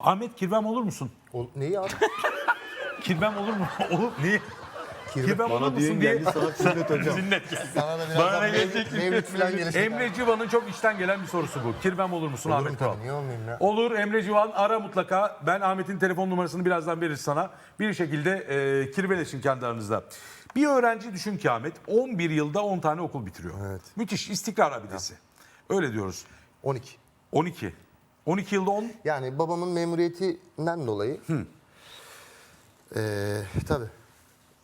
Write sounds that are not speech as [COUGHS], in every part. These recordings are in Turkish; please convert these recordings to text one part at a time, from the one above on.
Ahmet kirvem olur musun? O, neyi abi? [LAUGHS] Kirvem olur mu? [LAUGHS] olur. Niye? Kirvem olur Bana musun diye. sana sünnet hocam. Sünnet geldi. Sana [LAUGHS] da Bana birazdan mevlüt, gelecek? mevlüt falan gelecek. Emre Civan'ın çok içten gelen bir sorusu bu. Kirvem olur musun Olurum Ahmet Kural? niye olmayayım ya? Olur Emre Civan ara mutlaka. Ben Ahmet'in telefon numarasını birazdan veririz sana. Bir şekilde e, kirveleşin kendi aranızda. Bir öğrenci düşün ki Ahmet 11 yılda 10 tane okul bitiriyor. Evet. Müthiş istikrar abidesi. Öyle diyoruz. 12. 12. 12 yılda 10 Yani babamın memuriyetinden dolayı eee tabii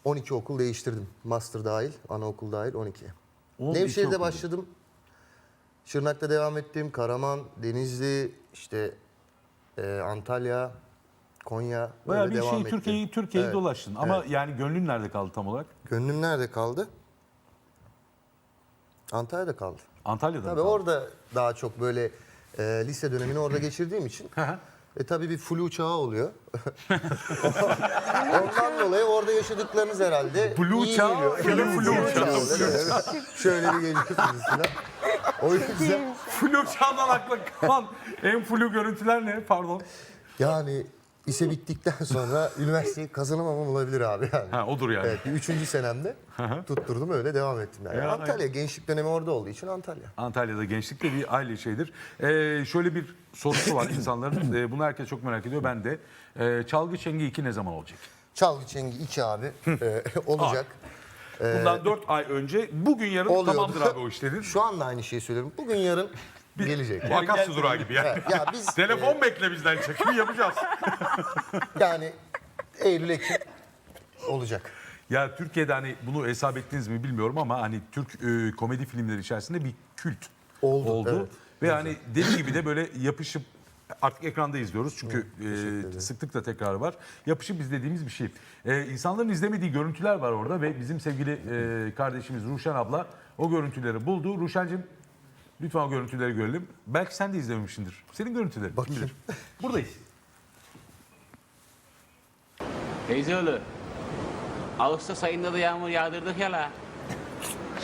12 okul değiştirdim. Master dahil, anaokul dahil 12. 12 Nevşehir'de okul. başladım. Şırnak'ta devam ettim. Karaman, Denizli, işte eee, Antalya, Konya. Bayağı bir şey. Türkiye'yi Türkiye'yi Evet. dolaştın. Ama yani gönlün nerede kaldı tam olarak? Gönlüm nerede kaldı? Antalya'da kaldı. Antalya'da Tabii kaldı? orada daha çok böyle e, lise dönemini orada geçirdiğim için e tabii bir flu çağı oluyor. [LAUGHS] Ondan dolayı orada yaşadıklarınız herhalde Flu iyi çağı, geliyor. flu çağı, oluyor, flu evet. Şöyle bir geliyorsunuz falan. O yüzden Flu çağdan akla kalan en flu görüntüler ne? Pardon. yani lise bittikten sonra [LAUGHS] üniversiteyi kazanamamam olabilir abi yani. Ha odur yani. Evet, bir üçüncü senemde tutturdum öyle devam ettim. Yani. Ya, Antalya, gençlik dönemi orada olduğu için Antalya. Antalya'da gençlik de bir aile şeyidir. Ee, şöyle bir sorusu var [COUGHS] insanların. Ee, bunu herkes çok merak ediyor. Ben de. Ee, Çalgı Çengi 2 ne zaman olacak? Çalgı Çengi 2 abi e, [LAUGHS] olacak. Bundan 4 ay önce bugün yarın Oluyordu. tamamdır abi o işlerin. Şu anda aynı şeyi söylüyorum. Bugün yarın gelecek. Bu Akasya durağı gibi yani. Evet, ya biz Telefon bekle bizden çekimi yapacağız. [LAUGHS] yani Eylül Ekim olacak. ya Türkiye'de hani bunu hesap ettiniz mi bilmiyorum ama hani Türk e, komedi filmleri içerisinde bir kült Oldu, evet. Ve hani deli gibi de böyle yapışıp artık ekranda izliyoruz çünkü e, sıklıkla tekrar var. Yapışıp izlediğimiz bir şey. E, insanların izlemediği görüntüler var orada ve bizim sevgili e, kardeşimiz Ruşen abla o görüntüleri buldu. Ruşen'cim lütfen o görüntüleri görelim. Belki sen de izlememişsindir. Senin görüntüleri. kim Bakayım. bilir? Buradayız. Teyzeoğlu. Ağustos ayında da yağmur yağdırdık ya la.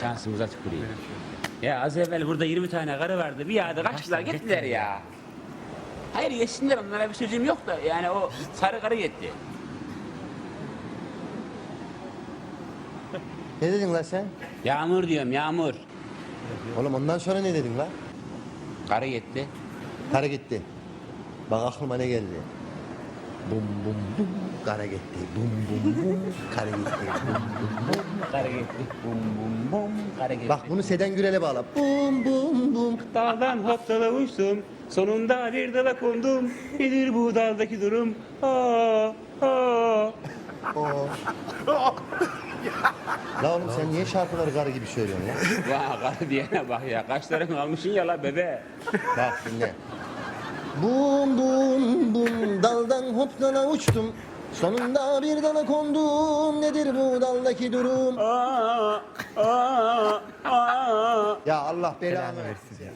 Şansımıza tüküreyim. Ya az evvel burada 20 tane karı vardı. Bir yağdı kaçtılar gittiler ya. Hayır yesinler onlara bir sözüm yok da yani o sarı karı gitti. Ne dedin lan sen? Yağmur diyorum yağmur. Oğlum ondan sonra ne dedin lan? Karı gitti. Kara gitti. Bak aklıma ne geldi. Bum bum bum. Kara gitti. Bum bum bum. Kara gitti. Bum bum bum. Karı gitti. Bum bum bum. Karı gitti. Bak bunu Seden Gürel'e bağla. Bum bum bum. Dağdan hoppala uçtum. Sonunda bir dala kondum. Nedir bu daldaki durum? Aa, aa. [LAUGHS] La oğlum sen niye şarkıları karı gibi söylüyorsun ya? Vah karı diyene bak ya. Kaşlarını almışsın ya la bebe. Bak dinle. Bum bum bum daldan hoptala uçtum. Sonunda bir dala kondum. Nedir bu daldaki durum? Aa, aa, aa. Ya Allah belanı versin ya.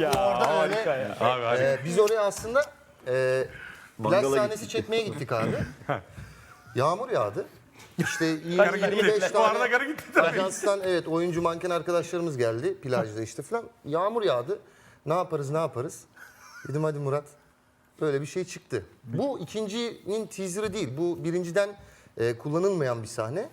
ya, [LAUGHS] bu orada öyle. Abi hadi. Ee, biz oraya aslında e, plaj sahnesi çekmeye gittik abi. [LAUGHS] Yağmur yağdı. İşte [LAUGHS] Karı gitti. 25 O arada tane karı gitti tabii. ajanstan evet oyuncu manken arkadaşlarımız geldi plajda işte falan. Yağmur yağdı. Ne yaparız ne yaparız? Dedim hadi Murat. Böyle bir şey çıktı. Bu ikincinin teaserı değil. Bu birinciden e, kullanılmayan bir sahne.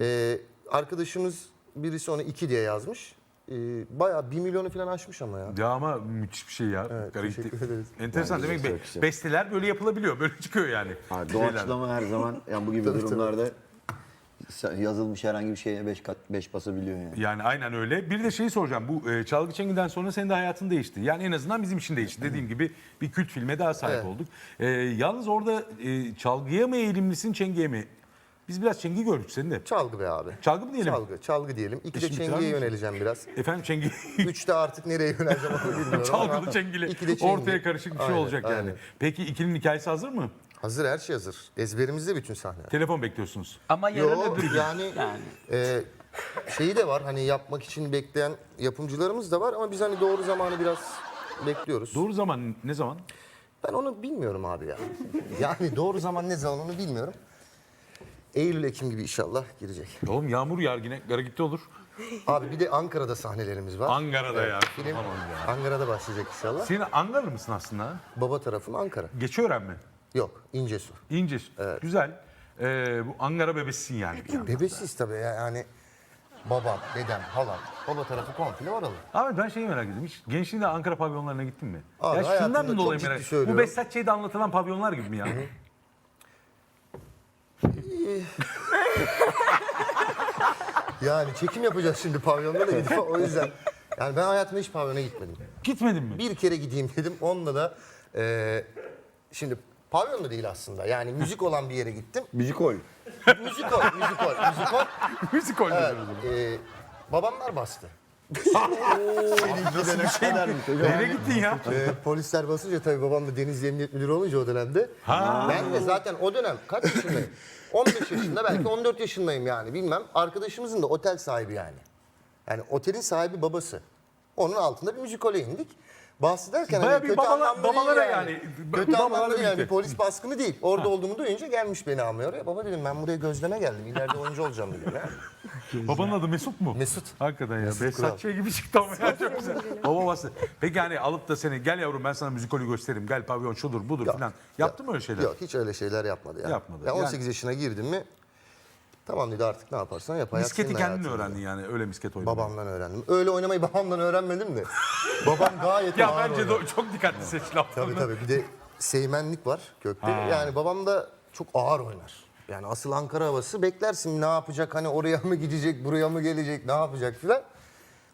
E, arkadaşımız birisi onu iki diye yazmış. E, bayağı bir milyonu falan aşmış ama ya. Ya ama müthiş bir şey ya. Karı gitti. teşekkür ederiz. Enteresan demek güzel, be, besteler böyle yapılabiliyor. Böyle çıkıyor yani. Ha, Şeyler. doğaçlama her zaman yani bu gibi [LAUGHS] Tabii, tabii. durumlarda yazılmış herhangi bir şeye beş kat beş basabiliyor yani. Yani aynen öyle. Bir de şeyi soracağım. Bu e, Çalgı Çengi'den sonra senin de hayatın değişti. Yani en azından bizim için değişti. Dediğim gibi bir kült filme daha sahip Evet. olduk. E, yalnız orada e, çalgıya mı eğilimlisin, çengiye mi? Biz biraz çengi gördük seni de. Çalgı be abi. Çalgı mı diyelim? Çalgı, çalgı diyelim. İki de İşin bitirer çengiye misin? yöneleceğim biraz. Efendim çengi. [LAUGHS] Üçte artık nereye yöneleceğim onu bilmiyorum Çalgılı ama çengili. iki de çengi. Ortaya karışık bir şey Aynen, olacak yani. aynen. Peki ikilinin hikayesi hazır mı? Hazır her şey hazır. Ezberimizde bütün sahne. Telefon bekliyorsunuz. Ama yarın Yo öbür gün. yani, e, şeyi de var hani yapmak için bekleyen yapımcılarımız da var ama biz hani doğru zamanı biraz bekliyoruz. Doğru zaman ne zaman? Ben onu bilmiyorum abi ya. [LAUGHS] Yani doğru zaman ne zaman onu bilmiyorum. Eylül Ekim gibi inşallah girecek. Oğlum yağmur yağar yine. Gara gitti olur. Abi bir de Ankara'da sahnelerimiz var. Ankara'da ya. Film Tamam ya. Ankara'da başlayacak inşallah. Senin Ankaralı mısın aslında? Baba tarafım Ankara. Geçiören mi? Yok, İncesu. İnce. Güzel. Ee, bu Ankara bebesisin yani. bir yandan. Bebesiyiz tabii ya, yani. Babam, dedem, halam. Baba tarafı komple oralı. Abi ben şeyi merak ediyorum. Hiç gençliğinde Ankara pavyonlarına gittin mi? Abi ya şundan hayatımda çok dolayı ciddi merak Bu söylüyorum. Behzatçı'da anlatılan pavyonlar gibi mi ya? Yani çekim yapacağız şimdi pavyonda da gidip o yüzden. Yani ben hayatımda hiç pavyona gitmedim. Gitmedin mi? Bir kere gideyim dedim. Onunla da eee şimdi pavyon da değil aslında. Yani müzik olan bir yere gittim. Müzikol. Müzikol, müzikol, müzikol. [LAUGHS] Müzik oynuyoruz o zaman. Eee babamlar bastı. Nereye gittin ya? Ee, polisler basınca tabii babam da Denizli Emniyet Müdürü olunca o dönemde. Ben de zaten o dönem kaç yaşındayım? [LAUGHS] 15 yaşında belki 14 yaşındayım yani bilmem. Arkadaşımızın da otel sahibi yani. Yani otelin sahibi babası. Onun altında bir müzikole indik. Bahsederken Bayağı hani bir kötü babala- anlamda değil babalara yani. Kötü Babalarla anlamda değil yani birlikte. bir polis baskını değil. Orada olduğumu duyunca gelmiş beni almaya oraya. Baba dedim ben buraya gözleme geldim. İleride oyuncu olacağım dedim ya. Babanın adı Mesut mu? Mesut. Hakikaten ya. Behzatçı'ya gibi çıktı ama ya çok güzel. Baba bastı. Peki yani alıp da seni gel yavrum ben sana müzikolü göstereyim. Gel pavyon şudur budur Yok, filan. Yaptın mı öyle şeyler? Yok hiç öyle şeyler yapmadı ya. Yapmadı. Ya 18 Yani- yaşına girdim mi tamam dedi artık ne yaparsan yap. Hayat Misketi senin kendin hayatın öğrendin yani öyle misket oynamayı. Babamdan öğrendim. Öyle oynamayı babamdan öğrenmedim de. Babam gayet [LAUGHS] Ya ağır bence oynar. çok dikkatli seç laflarını. Tabii tabii bir de seymenlik var kökte. Yani babam da çok ağır oynar. Yani asıl Ankara havası beklersin ne yapacak hani oraya mı gidecek buraya mı gelecek ne yapacak filan.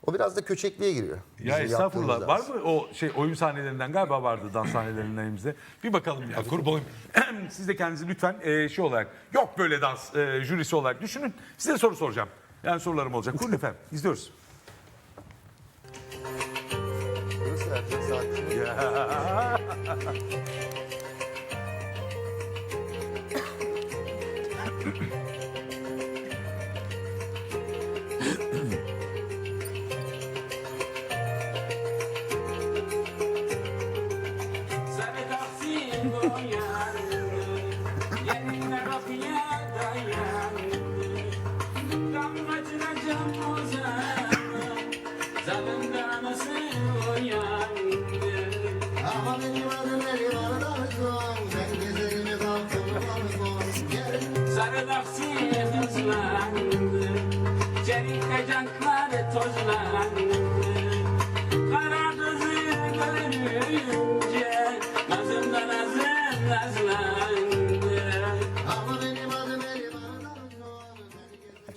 O biraz da köçekliğe giriyor. Ya Bizim estağfurullah. Var mı o şey oyun sahnelerinden galiba vardı dans sahnelerinden elimizde. Bir bakalım ya kurban olayım. [CLEARS THROAT] Siz de kendinizi lütfen e, şey olarak yok böyle dans e, jürisi olarak düşünün. Size soru soracağım. Yani sorularım olacak. Buyurun efendim. İzliyoruz. Erkek. Sarı Seven.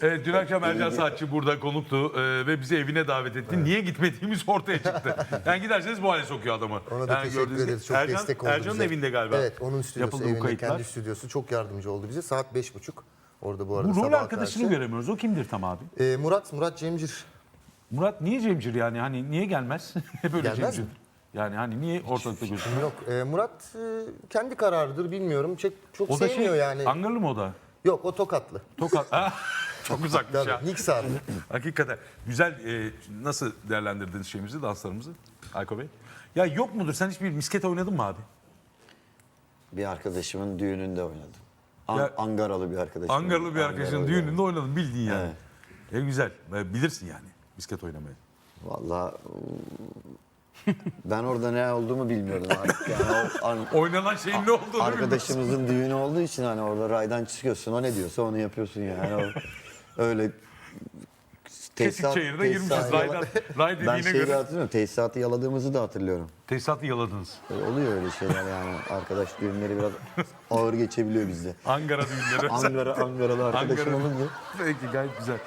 Evet, dün akşam Ercan Saatçi burada konuktu e, ve bizi evine davet etti. Niye gitmediğimiz ortaya çıktı. [LAUGHS] Yani giderseniz bu hale sokuyor adamı. Ona da yani teşekkür gördüğünüz gibi. ederiz. Çok Ercan, destek oldu Ercan'ın bize. evinde galiba. Evet, onun stüdyosu Yapıldı bu evinde, kayıtlar. kendi stüdyosu. Çok yardımcı oldu bize. Saat beş buçuk. Orada bu arada Bu rol sabaha arkadaşını karşı. göremiyoruz. O kimdir tam abi? Ee, Murat, Murat Cemcir. Murat niye Cemcir yani? Hani niye gelmez? [LAUGHS] Hep öyle Gelmez Cemcir. mi? Yani hani niye ortalıkta gözüküyor? Yok, e, Murat e, kendi kararıdır bilmiyorum. Çok, çok O da sevmiyor şey, yani. Angarlı mı o da? Yok, o Tokatlı. Tokat. [LAUGHS] Çok uzakmış ya. Tabii, Niksarlı. [LAUGHS] Hakikaten. Güzel. e, nasıl değerlendirdiniz şeyimizi, danslarımızı? Ayko Bey. Ya yok mudur? Sen hiçbir misket oynadın mı abi? Bir arkadaşımın düğününde oynadım. An- Ya- Angaralı bir arkadaşım. Angarlı bir arkadaşın Angaralı düğününde oynadın bildin yani. Evet. E güzel. E, bilirsin yani misket oynamayı. Vallahi ben orada ne olduğumu bilmiyordum artık. Yani o an- [LAUGHS] Oynanan şeyin ne olduğunu bilmiyorsun. arkadaşımızın düğünü olduğu için hani orada raydan çıkıyorsun. O ne diyorsa onu yapıyorsun yani. O, [LAUGHS] öyle Kesik çayırına girmişiz. Raydan, ray Ben şeyi göre hatırlıyorum. Tesisatı yaladığımızı da hatırlıyorum. tesisatı yaladınız. Öyle oluyor öyle şeyler yani. Arkadaş düğünleri biraz ağır geçebiliyor bizde. Ankara düğünleri. Ankara, Ankaralı arkadaşım Ankara- olunca. Peki gayet güzel.